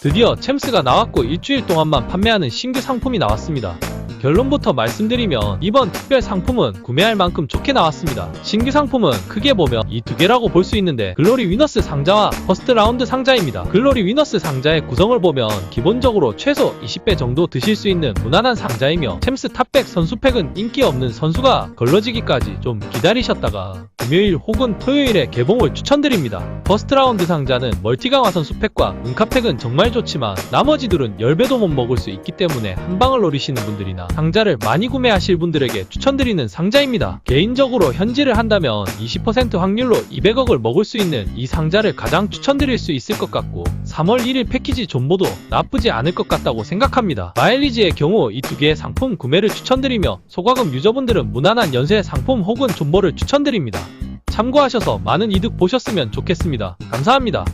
드디어 챔스가 나왔고 일주일 동안만 판매하는 신규 상품이 나왔습니다. 결론부터 말씀드리면 이번 특별 상품은 구매할 만큼 좋게 나왔습니다. 신규 상품은 크게 보면 이 두 개라고 볼 수 있는데 글로리 위너스 상자와 퍼스트 라운드 상자입니다. 글로리 위너스 상자의 구성을 보면 기본적으로 최소 20배 정도 드실 수 있는 무난한 상자이며 챔스 탑백 선수팩은 인기 없는 선수가 걸러지기까지 좀 기다리셨다가 금요일 혹은 토요일에 개봉을 추천드립니다. 퍼스트 라운드 상자는 멀티 강화 선 수팩과 은카팩은 정말 좋지만 나머지들은 10배도 못 먹을 수 있기 때문에 한 방을 노리시는 분들이나 상자를 많이 구매하실 분들에게 추천드리는 상자입니다. 개인적으로 현질을 한다면 20% 확률로 200억을 먹을 수 있는 이 상자를 가장 추천드릴 수 있을 것 같고 3월 1일 패키지 존보도 나쁘지 않을 것 같다고 생각합니다. 마일리지의 경우 이 두 개의 상품 구매를 추천드리며 소과금 유저분들은 무난한 연쇄 상품 혹은 존보를 추천드립니다. 참고하셔서 많은 이득 보셨으면 좋겠습니다. 감사합니다.